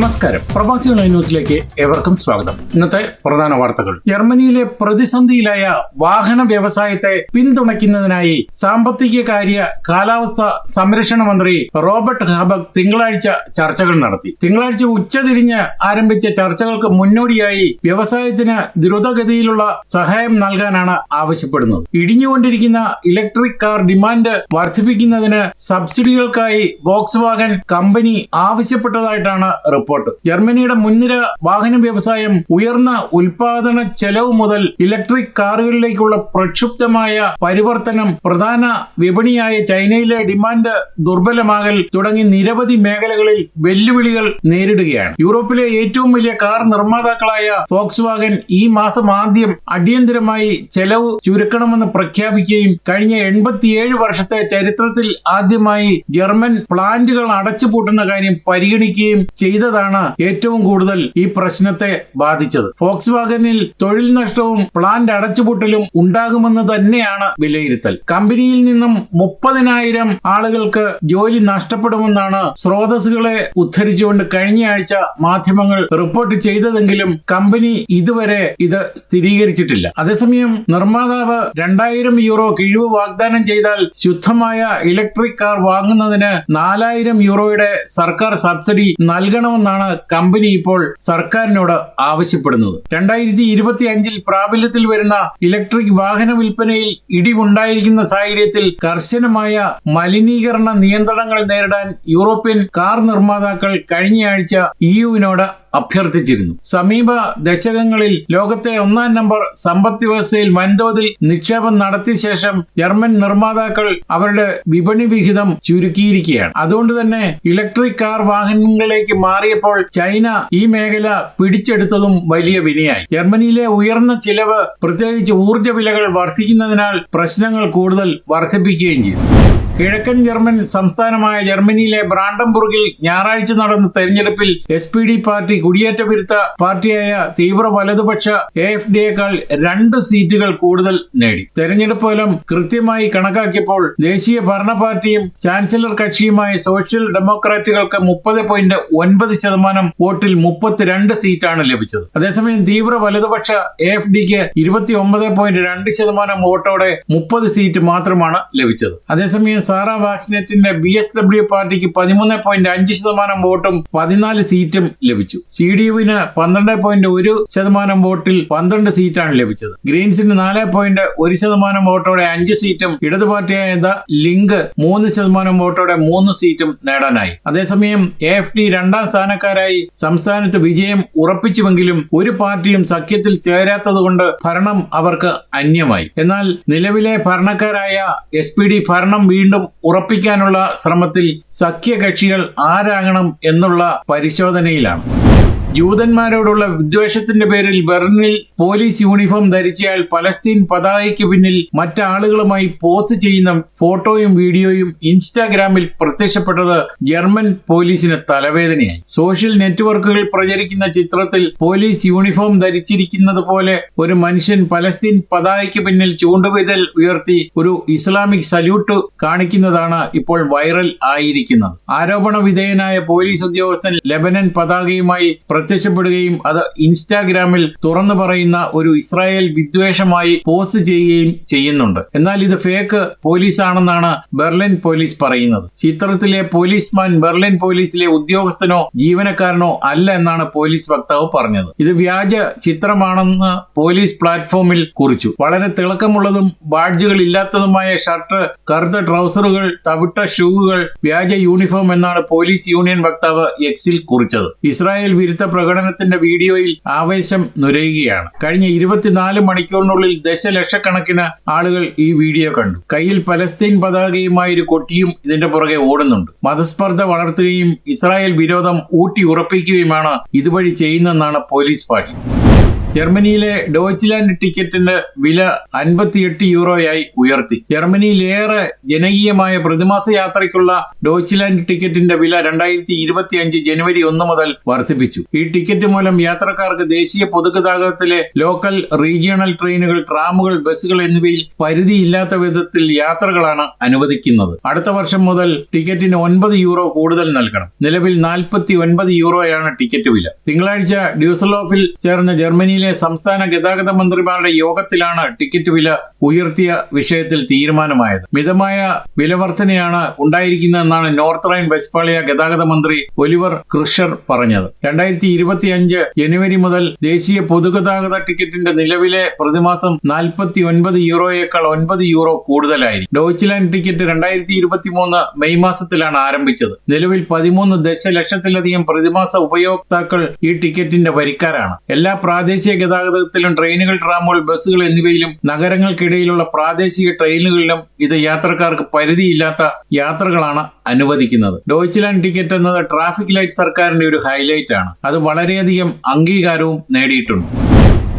നമസ്കാരം. പ്രവാസികൾ ന്യൂസിലേക്ക് ഏവർക്കും സ്വാഗതം. ഇന്നത്തെ പ്രധാന വാർത്തകൾ. ജർമ്മനിയിലെ പ്രതിസന്ധിയിലായ വാഹന വ്യവസായത്തെ പിന്തുണയ്ക്കുന്നതിനായി സാമ്പത്തിക കാര്യ കാലാവസ്ഥ സംരക്ഷണ മന്ത്രി റോബർട്ട് ഹാബക് തിങ്കളാഴ്ച ചർച്ചകൾ നടത്തി. തിങ്കളാഴ്ച ഉച്ചതിരിഞ്ഞ് ആരംഭിച്ച ചർച്ചകൾക്ക് മുന്നോടിയായി വ്യവസായത്തിന് ദ്രുതഗതിയിലുള്ള സഹായം നൽകാനാണ് ആവശ്യപ്പെടുന്നത്. ഇടിഞ്ഞുകൊണ്ടിരിക്കുന്ന ഇലക്ട്രിക് കാർ ഡിമാൻഡ് വർദ്ധിപ്പിക്കുന്നതിന് സബ്സിഡികൾക്കായി വോക്സ് കമ്പനി ആവശ്യപ്പെട്ടതായിട്ടാണ് റിപ്പോർട്ട്. ജർമ്മനിയുടെ മുൻനിര വാഹന വ്യവസായം ഉയർന്ന ഉൽപാദന ചെലവ് മുതൽ ഇലക്ട്രിക് കാറുകളിലേക്കുള്ള പ്രക്ഷുബ്ധമായ പരിവർത്തനം പ്രധാന വിപണിയായ ചൈനയിലെ ഡിമാൻഡ് ദുർബലമാകൽ തുടങ്ങി നിരവധി മേഖലകളിൽ വെല്ലുവിളികൾ നേരിടുകയാണ്. യൂറോപ്പിലെ ഏറ്റവും വലിയ കാർ നിർമ്മാതാക്കളായ ഫോക്സ് വാഗൻ ഈ മാസം ആദ്യം അടിയന്തരമായി ചെലവ് ചുരുക്കണമെന്ന് പ്രഖ്യാപിക്കുകയും കഴിഞ്ഞ എൺപത്തിയേഴ് വർഷത്തെ ചരിത്രത്തിൽ ആദ്യമായി ജർമ്മൻ പ്ലാന്റുകൾ അടച്ചുപൂട്ടുന്ന കാര്യം പരിഗണിക്കുകയും ചെയ്തതാണ് ഏറ്റവും കൂടുതൽ ഈ പ്രശ്നത്തെ ബാധിച്ചത്. ഫോക്സ് വാഗനിൽ തൊഴിൽ നഷ്ടവും പ്ലാന്റ് അടച്ചുപൂട്ടലും ഉണ്ടാകുമെന്ന് തന്നെയാണ് വിലയിരുത്തൽ. കമ്പനിയിൽ നിന്നും മുപ്പതിനായിരം ആളുകൾക്ക് ജോലി നഷ്ടപ്പെടുമെന്നാണ് സ്രോതസ്സുകളെ ഉദ്ധരിച്ചുകൊണ്ട് കഴിഞ്ഞയാഴ്ച മാധ്യമങ്ങൾ റിപ്പോർട്ട് ചെയ്തതെങ്കിലും കമ്പനി ഇതുവരെ ഇത് സ്ഥിരീകരിച്ചിട്ടില്ല. അതേസമയം നിർമ്മാതാവ് രണ്ടായിരം യൂറോ കിഴിവ് വാഗ്ദാനം ചെയ്താൽ ശുദ്ധമായ ഇലക്ട്രിക് കാർ വാങ്ങുന്നതിന് നാലായിരം യൂറോയുടെ സർക്കാർ സബ്സിഡി നൽകണമെന്നാണ് കമ്പനി ഇപ്പോൾ സർക്കാരിനോട് ആവശ്യപ്പെടുന്നത്. രണ്ടായിരത്തി ഇരുപത്തി അഞ്ചിൽ പ്രാബല്യത്തിൽ വരുന്ന ഇലക്ട്രിക് വാഹന വിൽപ്പനയിൽ ഇടിവുണ്ടായിരിക്കുന്ന സാഹചര്യത്തിൽ കർശനമായ മലിനീകരണ നിയന്ത്രണങ്ങൾ നേരിടാൻ യൂറോപ്യൻ കാർ നിർമ്മാതാക്കൾ കഴിഞ്ഞയാഴ്ച ഇയുവിനോട് അഭ്യർത്ഥിച്ചിരുന്നു. സമീപ ദശകങ്ങളിൽ ലോകത്തെ ഒന്നാം നമ്പർ സമ്പദ് വ്യവസ്ഥയിൽ വൻതോതിൽ നിക്ഷേപം നടത്തിയ ശേഷം ജർമ്മൻ നിർമ്മാതാക്കൾ അവരുടെ വിപണി വിഹിതം ചുരുക്കിയിരിക്കുകയാണ്. അതുകൊണ്ട് തന്നെ ഇലക്ട്രിക് കാർ വാഹനങ്ങളിലേക്ക് മാറിയപ്പോൾ ചൈന ഈ മേഖല പിടിച്ചെടുത്തതും വലിയ വിനയായി. ജർമ്മനിയിലെ ഉയർന്ന ചിലവ് പ്രത്യേകിച്ച് ഊർജ വിലകൾ വർദ്ധിക്കുന്നതിനാൽ പ്രശ്നങ്ങൾ കൂടുതൽ വർദ്ധിപ്പിക്കുകയും ചെയ്തു. കിഴക്കൻ ജർമ്മൻ സംസ്ഥാനമായ ജർമ്മനിയിലെ ബ്രാൻഡംബുർഗിൽ ഞായറാഴ്ച നടന്ന തെരഞ്ഞെടുപ്പിൽ എസ് പി ഡി പാർട്ടി കുടിയേറ്റ വിരുദ്ധ പാർട്ടിയായ തീവ്ര വലതുപക്ഷ എ എഫ് ഡിയേക്കാൾ രണ്ട് സീറ്റുകൾ കൂടുതൽ നേടി. തെരഞ്ഞെടുപ്പ് ഫലം കൃത്യമായി കണക്കാക്കിയപ്പോൾ ദേശീയ ഭരണ പാർട്ടിയും ചാൻസലർ കക്ഷിയുമായ സോഷ്യൽ ഡെമോക്രാറ്റുകൾക്ക് മുപ്പത് പോയിന്റ് ഒൻപത് ശതമാനം വോട്ടിൽ മുപ്പത്തിരണ്ട് സീറ്റാണ് ലഭിച്ചത്. അതേസമയം തീവ്ര വലതുപക്ഷ എ എഫ് ഡിക്ക് ഇരുപത്തി ഒമ്പത് പോയിന്റ് രണ്ട് ശതമാനം വോട്ടോടെ മുപ്പത് സീറ്റ് മാത്രമാണ് ലഭിച്ചത്. അതേസമയം സാറ വാക്സിനത്തിന്റെ ബി എസ് ഡബ്ല്യു പാർട്ടിക്ക് പതിമൂന്ന് പോയിന്റ് അഞ്ച് ശതമാനം വോട്ടും പതിനാല് സീറ്റും ലഭിച്ചു. സി ഡി യുവിന് പന്ത്രണ്ട് പോയിന്റ് ഒരു ശതമാനം വോട്ടിൽ പന്ത്രണ്ട് സീറ്റാണ് ലഭിച്ചത്. ഗ്രീൻസിന് നാല് പോയിന്റ് ഒരു ശതമാനം വോട്ടോടെ അഞ്ച് സീറ്റും ഇടതു പാർട്ടിയായ ലിങ്ക് മൂന്ന് ശതമാനം വോട്ടോടെ മൂന്ന് സീറ്റും നേടാനായി. അതേസമയം എ എഫ് ഡി രണ്ടാം സ്ഥാനക്കാരായി സംസ്ഥാനത്ത് വിജയം ഉറപ്പിച്ചുവെങ്കിലും ഒരു പാർട്ടിയും സഖ്യത്തിൽ ചേരാത്തതുകൊണ്ട് ഭരണം അവർക്ക് അന്യമായി. എന്നാൽ നിലവിലെ ഭരണക്കാരായ എസ് ഭരണം വീണ്ടും ഉറപ്പിക്കാനുള്ള ശ്രമത്തിൽ സഖ്യകക്ഷികൾ ആരാകണം എന്നുള്ള പരിശോധനയിലാണ്. ജൂതന്മാരോടുള്ള വിദ്വേഷത്തിന്റെ പേരിൽ ബെർണിൽ പോലീസ് യൂണിഫോം ധരിച്ചയാൾ പലസ്തീൻ പതാകയ്ക്ക് പിന്നിൽ മറ്റാളുകളുമായി പോസ് ചെയ്യുന്ന ഫോട്ടോയും വീഡിയോയും ഇൻസ്റ്റാഗ്രാമിൽ പ്രത്യക്ഷപ്പെട്ടത് ജർമ്മൻ പോലീസിന് തലവേദനയായി. സോഷ്യൽ നെറ്റ്വർക്കുകൾ പ്രചരിക്കുന്ന ചിത്രത്തിൽ പോലീസ് യൂണിഫോം ധരിച്ചിരിക്കുന്നത് പോലെ ഒരു മനുഷ്യൻ പലസ്തീൻ പതാകയ്ക്ക് പിന്നിൽ ചൂണ്ടുവിരൽ ഉയർത്തി ഒരു ഇസ്ലാമിക് സല്യൂട്ട് കാണിക്കുന്നതാണ് ഇപ്പോൾ വൈറൽ ആയിരിക്കുന്നത്. ആരോപണ വിധേയനായ പോലീസ് ഉദ്യോഗസ്ഥൻ ലെബനൻ പതാകയുമായി പ്രത്യക്ഷപ്പെടുകയും അത് ഇൻസ്റ്റാഗ്രാമിൽ തുറന്നു പറയുന്ന ഒരു ഇസ്രായേൽ വിദ്വേഷമായി പോസ്റ്റ് ചെയ്യുകയും ചെയ്യുന്നുണ്ട്. എന്നാൽ ഇത് ഫേക്ക് പോലീസ് ആണെന്നാണ് ബെർലിൻ പോലീസ് പറയുന്നത്. ചിത്രത്തിലെ പോലീസ്മാൻ ബെർലിൻ പോലീസിലെ ഉദ്യോഗസ്ഥനോ ജീവനക്കാരനോ അല്ല എന്നാണ് പോലീസ് വക്താവ് പറഞ്ഞത്. ഇത് വ്യാജ ചിത്രമാണെന്ന് പോലീസ് പ്ലാറ്റ്ഫോമിൽ കുറിച്ചു. വളരെ തിളക്കമുള്ളതും ബാഡ്ജുകൾ ഇല്ലാത്തതുമായ ഷർട്ട് കറുത്ത ട്രൗസറുകൾ തവിട്ട ഷൂകൾ വ്യാജ യൂണിഫോം എന്നാണ് പോലീസ് യൂണിയൻ വക്താവ് എക്സിൽ കുറിച്ചത്. ഇസ്രായേൽ വിരുദ്ധ പ്രകടനത്തിന്റെ വീഡിയോയിൽ ആവേശം നുരയുകയാണ്. കഴിഞ്ഞ ഇരുപത്തിനാല് മണിക്കൂറിനുള്ളിൽ ദശലക്ഷക്കണക്കിന് ആളുകൾ ഈ വീഡിയോ കണ്ടു. കയ്യിൽ പലസ്തീൻ പതാകയുമായി ഒരു കൊട്ടിയും ഇതിന്റെ പുറകെ ഓടുന്നുണ്ട്. മതസ്പർദ്ധ വളർത്തുകയും ഇസ്രായേൽ വിരോധം ഊട്ടി ഉറപ്പിക്കുകയുമാണ് ഇതുവഴി ചെയ്യുന്നതെന്നാണ് പോലീസ് ഭാഷ ജർമ്മനിയിലെ ഡോച്ച്ലാൻഡ് ടിക്കറ്റിന്റെ വില അൻപത്തിയെട്ട് യൂറോയായി ഉയർത്തി. ജർമ്മനിയിലേറെ ജനകീയമായ പ്രതിമാസ യാത്രയ്ക്കുള്ള ഡോച്ച്ലാൻഡ് ടിക്കറ്റിന്റെ വില രണ്ടായിരത്തി ഇരുപത്തി അഞ്ച് ജനുവരി ഒന്ന് മുതൽ വർദ്ധിപ്പിച്ചു. ഈ ടിക്കറ്റ് മൂലം യാത്രക്കാർക്ക് ദേശീയ പൊതുഗതാഗതത്തിലെ ലോക്കൽ റീജിയണൽ ട്രെയിനുകൾ ട്രാമുകൾ ബസ്സുകൾ എന്നിവയിൽ പരിധിയില്ലാത്ത വിധത്തിൽ യാത്രകളാണ് അനുവദിക്കുന്നത്. അടുത്ത വർഷം മുതൽ ടിക്കറ്റിന് ഒൻപത് യൂറോ കൂടുതൽ നൽകണം. നിലവിൽ നാൽപ്പത്തി ഒൻപത് യൂറോയാണ് ടിക്കറ്റ് വില. തിങ്കളാഴ്ച ഡ്യൂസലോഫിൽ ചേർന്ന ജർമ്മനിയിലെ സംസ്ഥാന ഗതാഗത മന്ത്രിമാരുടെ യോഗത്തിലാണ് ടിക്കറ്റ് വില ഉയർത്തിയ വിഷയത്തിൽ തീരുമാനമായത്. മിതമായ വില വർധനയാണ് ഉണ്ടായിരിക്കുന്നതെന്നാണ് നോർത്ത് റൈൻ വെസ്റ്റ്പാളിയ ഗതാഗത മന്ത്രി ഒലിവർ ക്രിഷർ പറഞ്ഞത്. രണ്ടായിരത്തി ജനുവരി മുതൽ ദേശീയ പൊതുഗതാഗത ടിക്കറ്റിന്റെ നിലവിലെ പ്രതിമാസം നാൽപ്പത്തി ഒൻപത് യൂറോയേക്കാൾ ഒൻപത് യൂറോ കൂടുതലായി. ഡോച്ച്ലാൻഡ് ടിക്കറ്റ് രണ്ടായിരത്തി ഇരുപത്തി മൂന്ന് മെയ് മാസത്തിലാണ് ആരംഭിച്ചത്. നിലവിൽ പതിമൂന്ന് ദശലക്ഷത്തിലധികം പ്രതിമാസ ഉപയോക്താക്കൾ ഈ ടിക്കറ്റിന്റെ വരിക്കാരാണ്. എല്ലാ പ്രാദേശിക ഗതാഗതത്തിലും ട്രെയിനുകൾ ട്രാമുകൾ ബസ്സുകൾ എന്നിവയിലും നഗരങ്ങൾക്കിടയിലുള്ള പ്രാദേശിക ട്രെയിനുകളിലും ഇത് യാത്രക്കാർക്ക് പരിധിയില്ലാത്ത യാത്രകളാണ് അനുവദിക്കുന്നത്. ഡോയ്ച്ച്ലാൻഡ് ടിക്കറ്റ് എന്നത് ട്രാഫിക് ലൈറ്റ് സർക്കാരിന്റെ ഒരു ഹൈലൈറ്റ് ആണ് അത് വളരെയധികം അംഗീകാരവും നേടിയിട്ടുണ്ട്.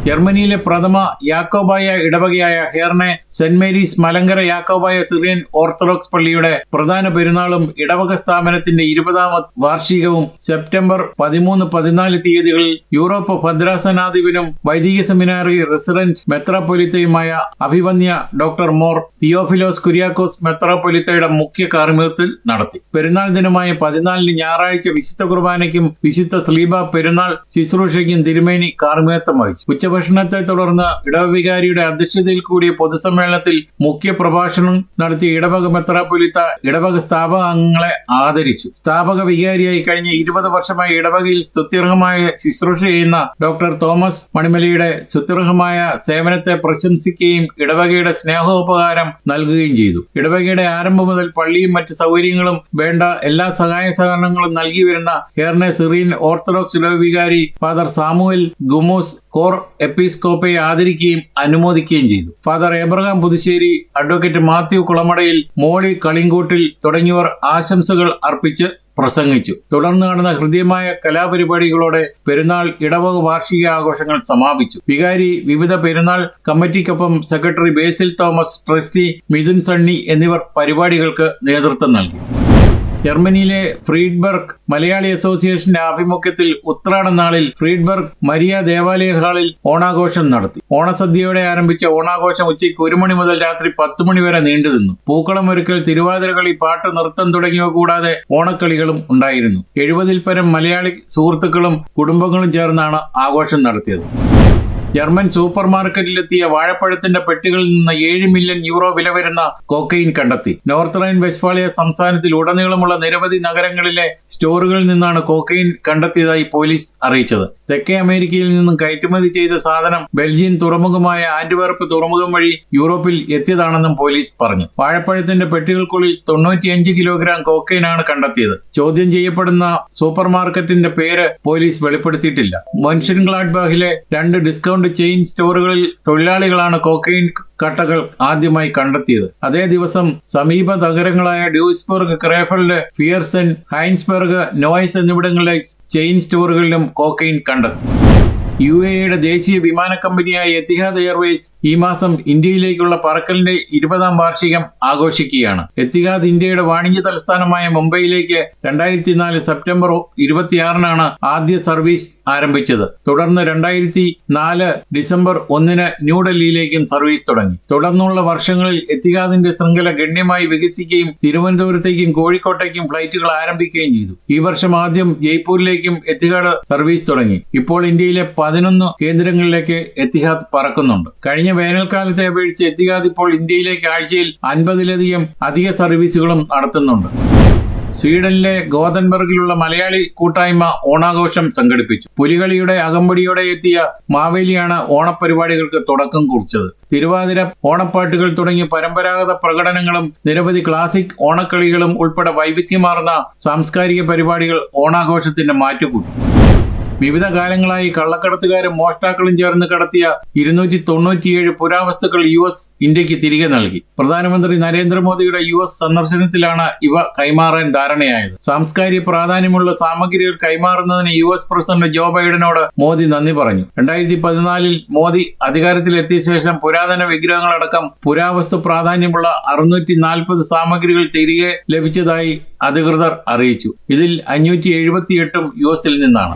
ജർമ്മനിയിലെ പ്രഥമ Yakobaya ഇടവകയായ Herne saint Mary's Malankara Yakobaya Syrian orthodox പള്ളിയുടെ പ്രധാന പെരുന്നാളും ഇടവക സ്ഥാപനത്തിന്റെ ഇരുപതാം വാർഷികവും സെപ്റ്റംബർ പതിമൂന്ന് പതിനാല് തീയതികളിൽ യൂറോപ്പ് ഭദ്രാസനാധിപനും വൈദിക സെമിനാറി റെസിഡന്റ് മെത്രാപൊലിത്തയുമായ അഭിവന്യ ഡോക്ടർ മോർ തിയോഫിലോസ് കുര്യാക്കോസ് മെത്രാപൊലിത്തയുടെ മുഖ്യ കാർമ്മികത്തിൽ നടത്തി. പെരുന്നാൾ ദിനമായ പതിനാലിന് ഞായറാഴ്ച വിശുദ്ധ കുർബാനയ്ക്കും വിശുദ്ധ സ്ലീബ പെരുന്നാൾ ശുശ്രൂഷയ്ക്കും തിരുമേനി കാർമ്മികത്വം വഹിച്ചു. ഉച്ചഭക്ഷണത്തെ തുടർന്ന് ഇടവവികാരിയുടെ അധ്യക്ഷതയിൽ കൂടിയ പൊതുസമ്മേളനത്തിൽ മുഖ്യ പ്രഭാഷണം നടത്തിയ ഇടവക മെത്രാപൊലിത്ത ഇടവക സ്ഥാപക അംഗങ്ങളെ ആദരിച്ചു. സ്ഥാപക വികാരിയായി കഴിഞ്ഞ ഇരുപത് വർഷമായി ഇടവകയിൽ സ്തുത്യർഹമായ ശുശ്രൂഷ ചെയ്യുന്ന ഡോക്ടർ തോമസ് മണിമലയുടെ സ്തുത്യർഹമായ സേവനത്തെ പ്രശംസിക്കുകയും ഇടവകയുടെ സ്നേഹോപകാരം നൽകുകയും ചെയ്തു. ഇടവകയുടെ ആരംഭം മുതൽ പള്ളിയും മറ്റ് സൗകര്യങ്ങളും വേണ്ട എല്ലാ സഹായ സഹകരണങ്ങളും നൽകി വരുന്ന ഹെർണെ സിറിയൻ ഓർത്തഡോക്സ് ഇടവവികാരി ഫാദർ സാമുവൽ ഗുമോസ് കോർ എപ്പിസ്കോപ്പയെ ആദരിക്കുകയും അനുമോദിക്കുകയും ചെയ്തു. Father Abraham Puthussery advocate Mathew Kulamadayil Molly Kalinkoottil തുടങ്ങിയവർ ആശംസകൾ അർപ്പിച്ച് പ്രസംഗിച്ചു. തുടർന്ന് നടന്ന ഹൃദ്യമായ കലാപരിപാടികളോടെ പെരുന്നാൾ ഇടവക വാർഷിക ആഘോഷങ്ങൾ സമാപിച്ചു. വികാരി വിവിധ പെരുന്നാൾ കമ്മിറ്റിക്കൊപ്പം secretary Basil Thomas trustee Mithun Sunny എന്നിവർ പരിപാടികൾക്ക് നേതൃത്വം നൽകി. ജർമ്മനിയിലെ ഫ്രീഡ്ബർഗ് മലയാളി അസോസിയേഷന്റെ ആഭിമുഖ്യത്തിൽ ഉത്രാട നാളിൽ ഫ്രീഡ്ബർഗ് മരിയ ദേവാലയ ഹാളിൽ ഓണാഘോഷം നടത്തി. ഓണസദ്യയോടെ ആരംഭിച്ച ഓണാഘോഷം ഉച്ചയ്ക്ക് ഒരു മണി മുതൽ രാത്രി പത്ത് മണി വരെ നീണ്ടു നിന്നു. പൂക്കളം ഒരുക്കൽ തിരുവാതിരകളി പാട്ട് നൃത്തം തുടങ്ങിയവ കൂടാതെ ഓണക്കളികളും ഉണ്ടായിരുന്നു. എഴുപതിൽ പരം മലയാളി സുഹൃത്തുക്കളും കുടുംബങ്ങളും ചേർന്നാണ് ആഘോഷം നടത്തിയത്. ജർമ്മൻ സൂപ്പർ മാർക്കറ്റിലെത്തിയ വാഴപ്പഴത്തിന്റെ പെട്ടികളിൽ നിന്ന് ഏഴ് മില്യൺ യൂറോ വില വരുന്ന കോക്കൈൻ കണ്ടെത്തി. നോർത്ത് റൈൻ വെസ്റ്റ്ഫാളിയ സംസ്ഥാനത്തിൽ ഉടനീളമുള്ള നിരവധി നഗരങ്ങളിലെ സ്റ്റോറുകളിൽ നിന്നാണ് കോക്കൈൻ കണ്ടെത്തിയതായി പോലീസ് അറിയിച്ചത്. തെക്കേ അമേരിക്കയിൽ നിന്നും കയറ്റുമതി ചെയ്ത സാധനം ബെൽജിയൻ തുറമുഖമായ ആന്റിവേർപ്പ് തുറമുഖം വഴി യൂറോപ്പിൽ എത്തിയതാണെന്നും പോലീസ് പറഞ്ഞു. വാഴപ്പഴത്തിന്റെ പെട്ടികൾക്കുള്ളിൽ തൊണ്ണൂറ്റിയഞ്ച് കിലോഗ്രാം കോക്കൈനാണ് കണ്ടെത്തിയത്. ചോദ്യം ചെയ്യപ്പെടുന്ന സൂപ്പർ മാർക്കറ്റിന്റെ പേര് പോലീസ് വെളിപ്പെടുത്തിയിട്ടില്ല. മൻഷൻ ഗ്ലാഡ്ബാഹിലെ രണ്ട് ഡിസ്കൗണ്ട് ചെയിൻ സ്റ്റോറുകളിൽ തൊഴിലാളികളാണ് കോക്കൈൻ കട്ടകൾ ആദ്യമായി കണ്ടെത്തിയത്. അതേ ദിവസം സമീപ നഗരങ്ങളായ Duisburg Krefeld Viersen Heinsberg Neuss എന്നിവിടങ്ങളിലെ ചെയിൻ സ്റ്റോറുകളിലും കോക്കൈൻ കണ്ടെത്തി. യു എയുടെ ദേശീയ വിമാന കമ്പനിയായ എത്തിഹാദ് എയർവേസ് ഈ മാസം ഇന്ത്യയിലേക്കുള്ള പറക്കലിന്റെ ഇരുപതാം വാർഷികം ആഘോഷിക്കുകയാണ്. എത്തിഹാദ് ഇന്ത്യയുടെ വാണിജ്യ തലസ്ഥാനമായ മുംബൈയിലേക്ക് രണ്ടായിരത്തി നാല് സെപ്റ്റംബർ ഇരുപത്തിയാറിനാണ് ആദ്യ സർവീസ് ആരംഭിച്ചത്. തുടർന്ന് രണ്ടായിരത്തി നാല് ഡിസംബർ ഒന്നിന് ന്യൂഡൽഹിയിലേക്കും സർവീസ് തുടങ്ങി. തുടർന്നുള്ള വർഷങ്ങളിൽ എത്തിഹാദിന്റെ ശൃംഖല ഗണ്യമായി വികസിക്കുകയും തിരുവനന്തപുരത്തേക്കും കോഴിക്കോട്ടേക്കും ഫ്ലൈറ്റുകൾ ആരംഭിക്കുകയും ചെയ്തു. ഈ വർഷം ആദ്യം ജയ്പൂരിലേക്കും എത്തിഹാദ് സർവീസ് തുടങ്ങി. ഇപ്പോൾ ഇന്ത്യയിലെ പതിനൊന്ന് കേന്ദ്രങ്ങളിലേക്ക് എത്തിഹാദ് പറക്കുന്നുണ്ട്. കഴിഞ്ഞ വേനൽക്കാലത്തെ അപേക്ഷിച്ച് എത്തിഹാദ് ഇപ്പോൾ ഇന്ത്യയിലേക്ക് ആഴ്ചയിൽ അൻപതിലധികം അധിക സർവീസുകളും നടത്തുന്നുണ്ട്. സ്വീഡനിലെ ഗോതൻബർഗിലുള്ള മലയാളി കൂട്ടായ്മ ഓണാഘോഷം സംഘടിപ്പിച്ചു. പുലികളിയുടെ അകമ്പടിയോടെ എത്തിയ മാവേലിയാണ് ഓണപരിപാടികൾക്ക് തുടക്കം കുറിച്ചത്. തിരുവാതിര ഓണപ്പാട്ടുകൾ തുടങ്ങിയ പരമ്പരാഗത പ്രകടനങ്ങളും നിരവധി ക്ലാസിക് ഓണക്കളികളും ഉൾപ്പെടെ വൈവിധ്യമാർന്ന സാംസ്കാരിക പരിപാടികൾ ഓണാഘോഷത്തിന്റെ മാറ്റുകൂട്ടി. വിവിധ കാലങ്ങളായി കള്ളക്കടത്തുകാരും മോഷ്ടാക്കളും ചേർന്ന് കടത്തിയ ഇരുന്നൂറ്റി തൊണ്ണൂറ്റിയേഴ് പുരാവസ്തുക്കൾ യു എസ് ഇന്ത്യയ്ക്ക് തിരികെ നൽകി. പ്രധാനമന്ത്രി നരേന്ദ്രമോദിയുടെ യു എസ് സന്ദർശനത്തിലാണ് ഇവ കൈമാറാൻ ധാരണയായത്. സാംസ്കാരിക പ്രാധാന്യമുള്ള സാമഗ്രികൾ കൈമാറുന്നതിന് യു എസ് പ്രസിഡന്റ് ജോ ബൈഡനോട് മോദി നന്ദി പറഞ്ഞു. രണ്ടായിരത്തി പതിനാലിൽ മോദി അധികാരത്തിലെത്തിയ ശേഷം പുരാതന വിഗ്രഹങ്ങളടക്കം പുരാവസ്തു പ്രാധാന്യമുള്ള അറുന്നൂറ്റി നാൽപ്പത് സാമഗ്രികൾ തിരികെ ലഭിച്ചതായി അധികൃതർ അറിയിച്ചു. ഇതിൽ അഞ്ഞൂറ്റി എഴുപത്തിയെട്ടും യു എസിൽ നിന്നാണ്.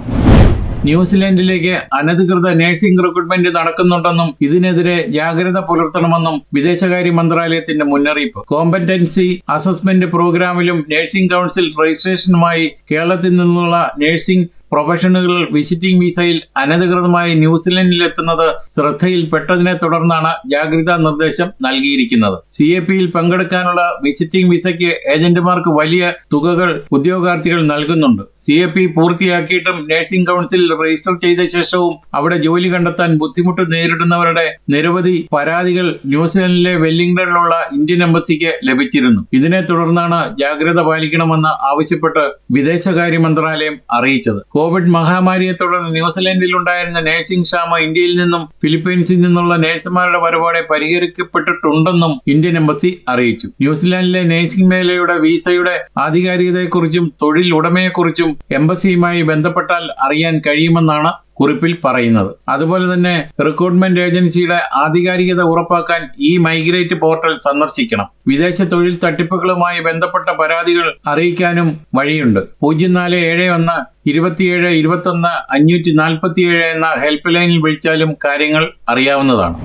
ന്യൂസിലാൻഡിലേക്ക് അനധികൃത നഴ്സിംഗ് റിക്രൂട്ട്മെന്റ് നടക്കുന്നുണ്ടെന്നും ഇതിനെതിരെ ജാഗ്രത പുലർത്തണമെന്നും വിദേശകാര്യ മന്ത്രാലയത്തിന്റെ മുന്നറിയിപ്പ്. കോമ്പറ്റൻസി അസസ്മെന്റ് പ്രോഗ്രാമിലും നഴ്സിംഗ് കൌൺസിൽ രജിസ്ട്രേഷനുമായി കേരളത്തിൽ നിന്നുള്ള നഴ്സിംഗ് പ്രൊഫഷണലുകൾ വിസിറ്റിംഗ് വിസയിൽ അനധികൃതമായി ന്യൂസിലൻഡിൽ എത്തുന്നത് ശ്രദ്ധയിൽപ്പെട്ടതിനെ തുടർന്നാണ് ജാഗ്രതാ നിർദ്ദേശം നൽകിയിരിക്കുന്നത്. സി എ പിയിൽ പങ്കെടുക്കാനുള്ള വിസിറ്റിംഗ് വിസയ്ക്ക് ഏജന്റുമാർക്ക് വലിയ തുകകൾ ഉദ്യോഗാർത്ഥികൾ നൽകുന്നുണ്ട്. സി എ പി പൂർത്തിയാക്കിയിട്ടും നഴ്സിംഗ് കൗൺസിൽ രജിസ്റ്റർ ചെയ്ത ശേഷവും അവിടെ ജോലി കണ്ടെത്താൻ ബുദ്ധിമുട്ട് നേരിടുന്നവരുടെ നിരവധി പരാതികൾ ന്യൂസിലൻഡിലെ വെല്ലിംഗ്ടണിലുള്ള ഇന്ത്യൻ എംബസിക്ക് ലഭിച്ചിരുന്നു. ഇതിനെ തുടർന്നാണ് ജാഗ്രത പാലിക്കണമെന്ന് ആവശ്യപ്പെട്ട് വിദേശകാര്യ മന്ത്രാലയം അറിയിച്ചത്. കോവിഡ് മഹാമാരിയെ തുടർന്ന് ന്യൂസിലൻഡിൽ ഉണ്ടായിരുന്ന നഴ്സിംഗ് ക്ഷാമം ഇന്ത്യയിൽ നിന്നും ഫിലിപ്പീൻസിൽ നിന്നുള്ള നഴ്സുമാരുടെ വരവോടെ പരിഹരിക്കപ്പെട്ടിട്ടുണ്ടെന്നും ഇന്ത്യൻ എംബസി അറിയിച്ചു. ന്യൂസിലാൻഡിലെ നഴ്സിംഗ് മേഖലയുടെ വിസയുടെ ആധികാരികതയെക്കുറിച്ചും തൊഴിൽ ഉടമയെക്കുറിച്ചും എംബസിയുമായി ബന്ധപ്പെട്ടാൽ അറിയാൻ കഴിയുമെന്നാണ് കുറിപ്പിൽ പറയുന്നത്. അതുപോലെ തന്നെ റിക്രൂട്ട്മെന്റ് ഏജൻസിയുടെ ആധികാരികത ഉറപ്പാക്കാൻ ഈ മൈഗ്രേറ്റ് പോർട്ടൽ സന്ദർശിക്കണം. വിദേശ തൊഴിൽ തട്ടിപ്പുകളുമായി ബന്ധപ്പെട്ട പരാതികൾ അറിയിക്കാനും വഴിയുണ്ട്. പൂജ്യം നാല് ഏഴ് ഒന്ന് ഇരുപത്തിയേഴ് ഇരുപത്തൊന്ന് അഞ്ഞൂറ്റി നാൽപ്പത്തിയേഴ് എന്ന ഹെൽപ്പ് ലൈനിൽ വിളിച്ചാലും കാര്യങ്ങൾ അറിയാവുന്നതാണ്.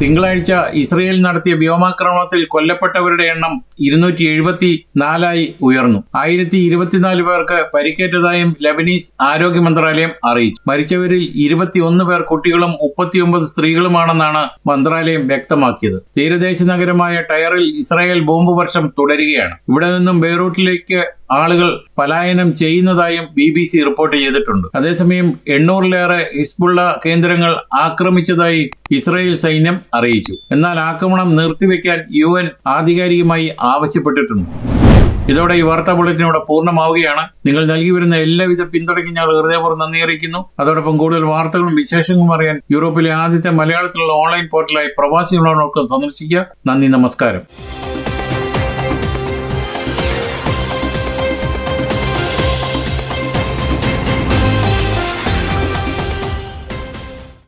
തിങ്കളാഴ്ച ഇസ്രയേൽ നടത്തിയ വ്യോമാക്രമണത്തിൽ കൊല്ലപ്പെട്ടവരുടെ എണ്ണം ഇരുന്നൂറ്റി എഴുപത്തി നാലായി ഉയർന്നു. ആയിരത്തി ഇരുപത്തിനാല് പേർക്ക് പരിക്കേറ്റതായും ലബനീസ് ആരോഗ്യ മന്ത്രാലയം അറിയിച്ചു. മരിച്ചവരിൽ ഇരുപത്തിയൊന്ന് പേർ കുട്ടികളും മുപ്പത്തിയൊമ്പത് സ്ത്രീകളുമാണെന്നാണ് മന്ത്രാലയം വ്യക്തമാക്കിയത്. തീരദേശ നഗരമായ ടയറിൽ ഇസ്രായേൽ ബോംബ് വർഷം തുടരുകയാണ്. ഇവിടെ നിന്നും ബെയ്റൂട്ടിലേക്ക് ആളുകൾ പലായനം ചെയ്യുന്നതായും ബി ബി സി റിപ്പോർട്ട് ചെയ്തിട്ടുണ്ട്. അതേസമയം എണ്ണൂറിലേറെ ഹിസ്ബുള്ള കേന്ദ്രങ്ങൾ ആക്രമിച്ചതായി ഇസ്രായേൽ സൈന്യം അറിയിച്ചു. എന്നാൽ ആക്രമണം നിർത്തിവെക്കാൻ യു എൻ ആധികാരികമായി ആവശ്യപ്പെട്ടിട്ടുണ്ട്. ഇതോടെ ഈ വാർത്താ ബുള്ളറ്റിൻ പൂർണമാവുകയാണ്. നിങ്ങൾ നൽകി വരുന്ന എല്ലാവിധ പിന്തുണയ്ക്കും ഞങ്ങൾ ഹൃദയപൂർവം നന്ദി അറിയിക്കുന്നു. അതോടൊപ്പം കൂടുതൽ വാർത്തകളും വിശേഷങ്ങളും അറിയാൻ യൂറോപ്പിലെ ആദ്യത്തെ മലയാളത്തിലുള്ള ഓൺലൈൻ പോർട്ടലായി പ്രവാസികളോടൊപ്പം സന്ദർശിക്കുക. നന്ദി നമസ്കാരം.